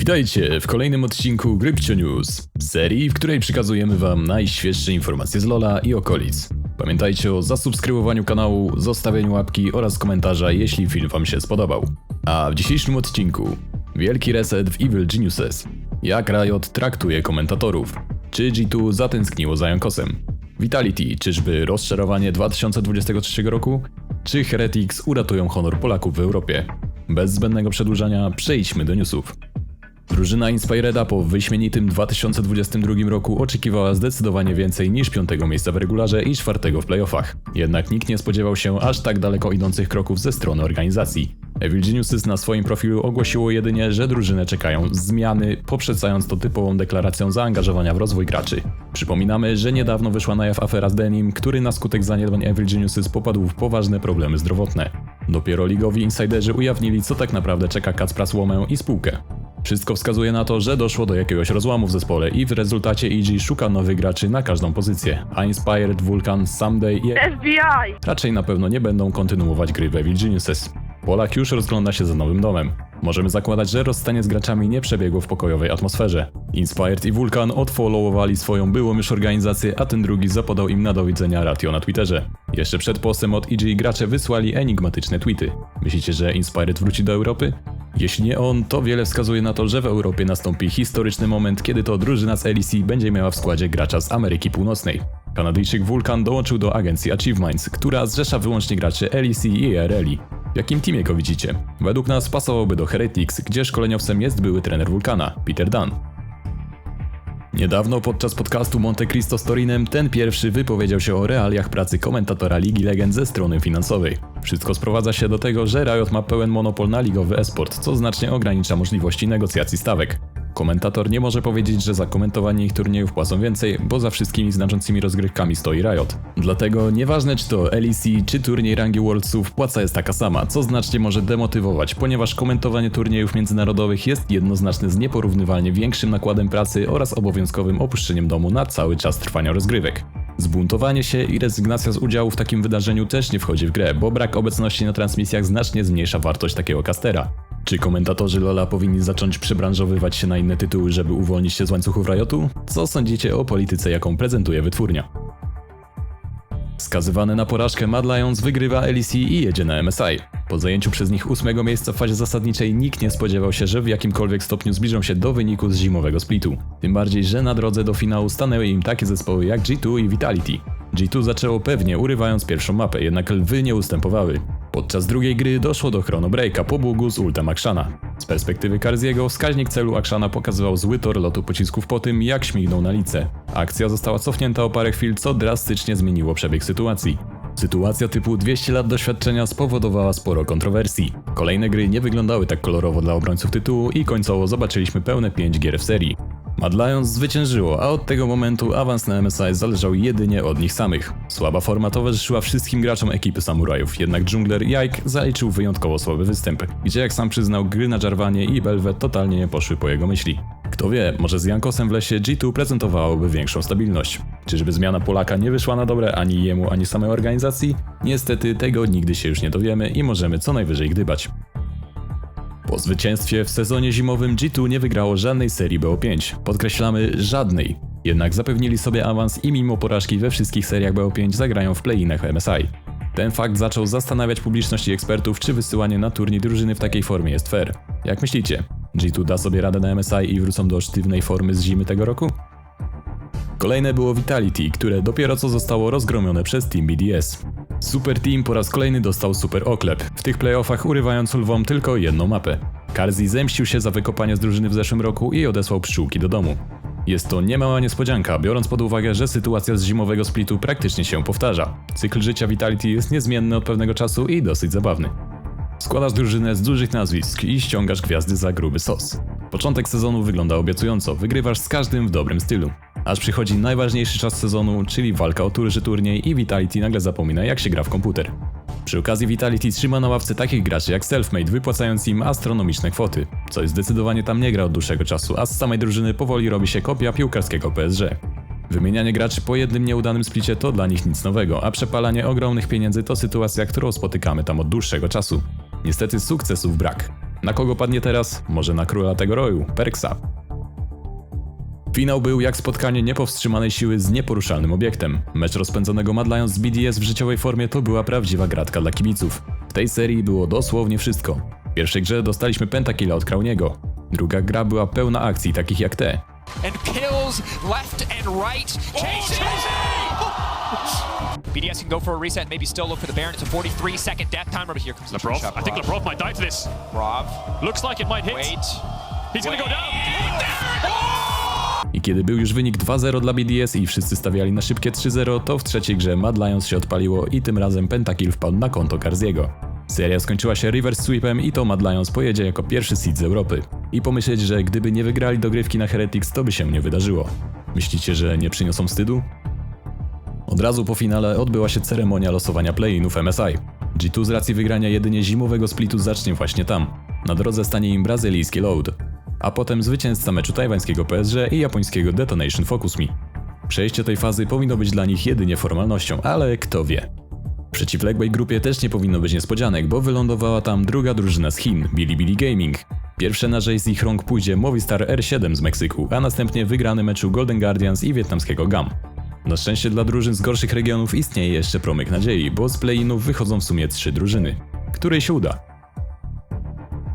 Witajcie w kolejnym odcinku Grypcio News, serii, w której przekazujemy wam najświeższe informacje z Lola i okolic. Pamiętajcie o zasubskrybowaniu kanału, zostawieniu łapki oraz komentarza, jeśli film wam się spodobał. A w dzisiejszym odcinku wielki reset w Evil Geniuses. Jak Riot traktuje komentatorów? Czy G2 zatęskniło za Jankosem? Vitality, czyżby rozczarowanie 2023 roku? Czy Heretics uratują honor Polaków w Europie? Bez zbędnego przedłużania przejdźmy do newsów. Drużyna Inspireda po wyśmienitym 2022 roku oczekiwała zdecydowanie więcej niż piątego miejsca w regularze i czwartego w playoffach. Jednak nikt nie spodziewał się aż tak daleko idących kroków ze strony organizacji. Evil Geniuses na swoim profilu ogłosiło jedynie, że drużynę czekają zmiany, poprzedzając to typową deklaracją zaangażowania w rozwój graczy. Przypominamy, że niedawno wyszła na jaw afera z Denim, który na skutek zaniedbań Evil Geniuses popadł w poważne problemy zdrowotne. Dopiero ligowi insiderzy ujawnili, co tak naprawdę czeka Kacpras Łomę i spółkę. Wszystko wskazuje na to, że doszło do jakiegoś rozłamu w zespole i w rezultacie EG szuka nowych graczy na każdą pozycję, a Inspired, Vulcan, Someday i FBI! raczej na pewno nie będą kontynuować gry w Evil Geniuses. Polak już rozgląda się za nowym domem. Możemy zakładać, że rozstanie z graczami nie przebiegło w pokojowej atmosferze. Inspired i Vulcan odfollowowali swoją byłą już organizację, a ten drugi zapodał im na do widzenia ratio na Twitterze. Jeszcze przed postem od EG gracze wysłali enigmatyczne tweety. Myślicie, że Inspired wróci do Europy? Jeśli nie on, to wiele wskazuje na to, że w Europie nastąpi historyczny moment, kiedy to drużyna z LEC będzie miała w składzie gracza z Ameryki Północnej. Kanadyjczyk Vulcan dołączył do agencji Achievements, która zrzesza wyłącznie graczy LEC i ERL. W jakim teamie go widzicie? Według nas pasowałby do Heretics, gdzie szkoleniowcem jest były trener Vulcana, Peter Dunn. Niedawno podczas podcastu Monte Cristo z Torinem ten pierwszy wypowiedział się o realiach pracy komentatora Ligi Legend ze strony finansowej. Wszystko sprowadza się do tego, że Riot ma pełen monopol na ligowy esport, co znacznie ogranicza możliwości negocjacji stawek. Komentator nie może powiedzieć, że za komentowanie ich turniejów płacą więcej, bo za wszystkimi znaczącymi rozgrywkami stoi Riot. Dlatego nieważne czy to LEC czy turniej rangi Worldsów, płaca jest taka sama, co znacznie może demotywować, ponieważ komentowanie turniejów międzynarodowych jest jednoznaczne z nieporównywalnie większym nakładem pracy oraz obowiązkowym opuszczeniem domu na cały czas trwania rozgrywek. Zbuntowanie się i rezygnacja z udziału w takim wydarzeniu też nie wchodzi w grę, bo brak obecności na transmisjach znacznie zmniejsza wartość takiego castera. Czy komentatorzy Lola powinni zacząć przebranżowywać się na inne tytuły, żeby uwolnić się z łańcuchów Riotu? Co sądzicie o polityce, jaką prezentuje wytwórnia? Skazywany na porażkę Mad Lions wygrywa LEC i jedzie na MSI. Po zajęciu przez nich ósmego miejsca w fazie zasadniczej nikt nie spodziewał się, że w jakimkolwiek stopniu zbliżą się do wyniku z zimowego splitu. Tym bardziej, że na drodze do finału stanęły im takie zespoły jak G2 i Vitality. G2 zaczęło pewnie, urywając pierwszą mapę, jednak lwy nie ustępowały. Podczas drugiej gry doszło do chrono breaka po bugu z ultem Akshana. Z perspektywy Karziego wskaźnik celu Akshana pokazywał zły tor lotu pocisków po tym, jak śmignął na lice. Akcja została cofnięta o parę chwil, co drastycznie zmieniło przebieg sytuacji. Sytuacja typu 200 lat doświadczenia spowodowała sporo kontrowersji. Kolejne gry nie wyglądały tak kolorowo dla obrońców tytułu i końcowo zobaczyliśmy pełne 5 gier w serii. Mad Lions zwyciężyło, a od tego momentu awans na MSI zależał jedynie od nich samych. Słaba forma towarzyszyła wszystkim graczom ekipy samurajów, jednak dżungler Jajk zaliczył wyjątkowo słaby występ, gdzie jak sam przyznał gry na Jarvanie i Belvet totalnie nie poszły po jego myśli. Kto wie, może z Jankosem w lesie G2 prezentowałoby większą stabilność. Czyżby zmiana Polaka nie wyszła na dobre ani jemu, ani samej organizacji? Niestety tego nigdy się już nie dowiemy i możemy co najwyżej gdybać. Po zwycięstwie w sezonie zimowym G2 nie wygrało żadnej serii BO5. Podkreślamy żadnej. Jednak zapewnili sobie awans i mimo porażki we wszystkich seriach BO5 zagrają w play-inach MSI. Ten fakt zaczął zastanawiać publiczność i ekspertów, czy wysyłanie na turniej drużyny w takiej formie jest fair. Jak myślicie? G2 da sobie radę na MSI i wrócą do sztywnej formy z zimy tego roku? Kolejne było Vitality, które dopiero co zostało rozgromione przez Team BDS. Super Team po raz kolejny dostał super oklep, w tych playoffach urywając lwom tylko jedną mapę. Karzi zemścił się za wykopanie z drużyny w zeszłym roku i odesłał pszczółki do domu. Jest to niemała niespodzianka, biorąc pod uwagę, że sytuacja z zimowego splitu praktycznie się powtarza. Cykl życia Vitality jest niezmienny od pewnego czasu i dosyć zabawny. Składasz drużynę z dużych nazwisk i ściągasz gwiazdy za gruby sos. Początek sezonu wygląda obiecująco, wygrywasz z każdym w dobrym stylu. Aż przychodzi najważniejszy czas sezonu, czyli walka o tury turniej i Vitality nagle zapomina jak się gra w komputer. Przy okazji Vitality trzyma na ławce takich graczy jak Selfmade, wypłacając im astronomiczne kwoty. Coś zdecydowanie tam nie gra od dłuższego czasu, a z samej drużyny powoli robi się kopia piłkarskiego PSG. Wymienianie graczy po jednym nieudanym splicie to dla nich nic nowego, a przepalanie ogromnych pieniędzy to sytuacja, którą spotykamy tam od dłuższego czasu. Niestety sukcesów brak. Na kogo padnie teraz? Może na króla tego roju, Perksa. Finał był jak spotkanie niepowstrzymanej siły z nieporuszalnym obiektem. Mecz rozpędzonego Mad Lions z BDS w życiowej formie to była prawdziwa gratka dla kibiców. W tej serii było dosłownie wszystko. W pierwszej grze dostaliśmy pentakilla od Krauniego. Druga gra była pełna akcji takich jak te. and kills left and right. Chasing. Can go for a reset, maybe still look for the Baron. It's a 43 second death timer, but here comes Labrov. I think Labrov might die for this. Labrov. Looks like it might hit. Wait. He's gonna go down. I kiedy był już wynik 2-0 dla BDS i wszyscy stawiali na szybkie 3-0, to w trzeciej grze Mad Lions się odpaliło i tym razem pentakill wpadł na konto Garziego. Seria skończyła się reverse sweepem i to Mad Lions pojedzie jako pierwszy seed z Europy. I pomyśleć, że gdyby nie wygrali dogrywki na Heretics, to by się nie wydarzyło. Myślicie, że nie przyniosą wstydu? Od razu po finale odbyła się ceremonia losowania play-inów MSI. G2 z racji wygrania jedynie zimowego splitu zacznie właśnie tam. Na drodze stanie im brazylijski Load, a potem zwycięzca meczu tajwańskiego PSG i japońskiego Detonation Focus Me. Przejście tej fazy powinno być dla nich jedynie formalnością, ale kto wie. W przeciwległej grupie też nie powinno być niespodzianek, bo wylądowała tam druga drużyna z Chin, Bilibili Gaming. Pierwsze na z ich rąk pójdzie Movistar R7 z Meksyku, a następnie wygrany meczu Golden Guardians i wietnamskiego GAM. Na szczęście dla drużyn z gorszych regionów istnieje jeszcze promyk nadziei, bo z play-inów wychodzą w sumie trzy drużyny. Której się uda?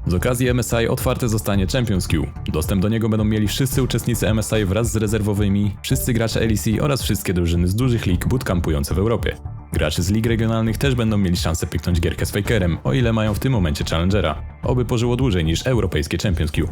Z okazji MSI otwarte zostanie Champions Queue. Dostęp do niego będą mieli wszyscy uczestnicy MSI wraz z rezerwowymi, wszyscy gracze LEC oraz wszystkie drużyny z dużych lig bootcampujące w Europie. Gracze z lig regionalnych też będą mieli szansę pyknąć gierkę z Fakerem, o ile mają w tym momencie Challengera. Oby pożyło dłużej niż europejskie Champions Queue.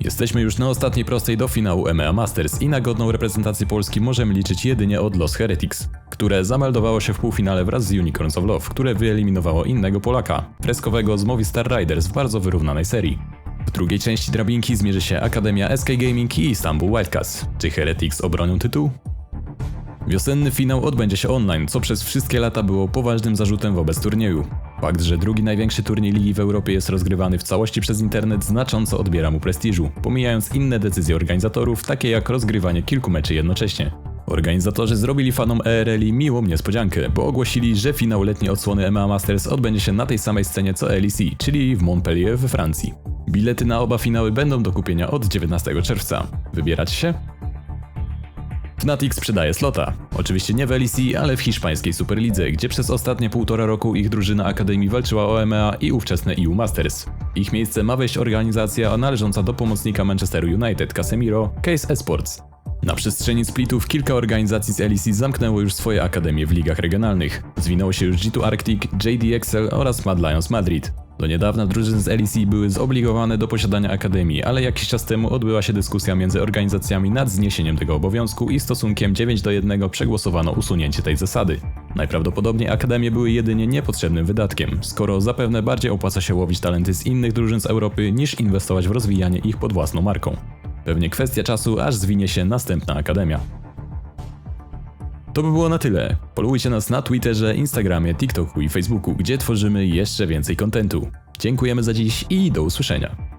Jesteśmy już na ostatniej prostej do finału EMEA Masters i na godną reprezentację Polski możemy liczyć jedynie od Los Heretics, które zameldowało się w półfinale wraz z Unicorns of Love, które wyeliminowało innego Polaka, freskowego z Movistar Riders w bardzo wyrównanej serii. W drugiej części drabinki zmierzy się Akademia SK Gaming i Istanbul Wildcats. Czy Heretics obronią tytuł? Wiosenny finał odbędzie się online, co przez wszystkie lata było poważnym zarzutem wobec turnieju. Fakt, że drugi największy turniej ligi w Europie jest rozgrywany w całości przez internet znacząco odbiera mu prestiżu, pomijając inne decyzje organizatorów, takie jak rozgrywanie kilku meczy jednocześnie. Organizatorzy zrobili fanom ERL miłą niespodziankę, bo ogłosili, że finał letniej odsłony EMA Masters odbędzie się na tej samej scenie co LEC, czyli w Montpellier we Francji. Bilety na oba finały będą do kupienia od 19 czerwca. Wybierać się? Fnatic sprzedaje slota. Oczywiście nie w LEC, ale w hiszpańskiej Superlidze, gdzie przez ostatnie półtora roku ich drużyna Akademii walczyła o EMEA i ówczesne EU Masters. Ich miejsce ma wejść organizacja należąca do pomocnika Manchesteru United Casemiro, Case Esports. Na przestrzeni splitów kilka organizacji z LEC zamknęło już swoje akademie w ligach regionalnych. Zwinęło się już G2 Arctic, JD Excel oraz Mad Lions Madrid. Do niedawna drużyny z LEC były zobligowane do posiadania akademii, ale jakiś czas temu odbyła się dyskusja między organizacjami nad zniesieniem tego obowiązku i stosunkiem 9 do 1 przegłosowano usunięcie tej zasady. Najprawdopodobniej akademie były jedynie niepotrzebnym wydatkiem, skoro zapewne bardziej opłaca się łowić talenty z innych drużyn z Europy niż inwestować w rozwijanie ich pod własną marką. Pewnie kwestia czasu, aż zwinie się następna akademia. To by było na tyle. Polujcie nas na Twitterze, Instagramie, TikToku i Facebooku, gdzie tworzymy jeszcze więcej kontentu. Dziękujemy za dziś i do usłyszenia.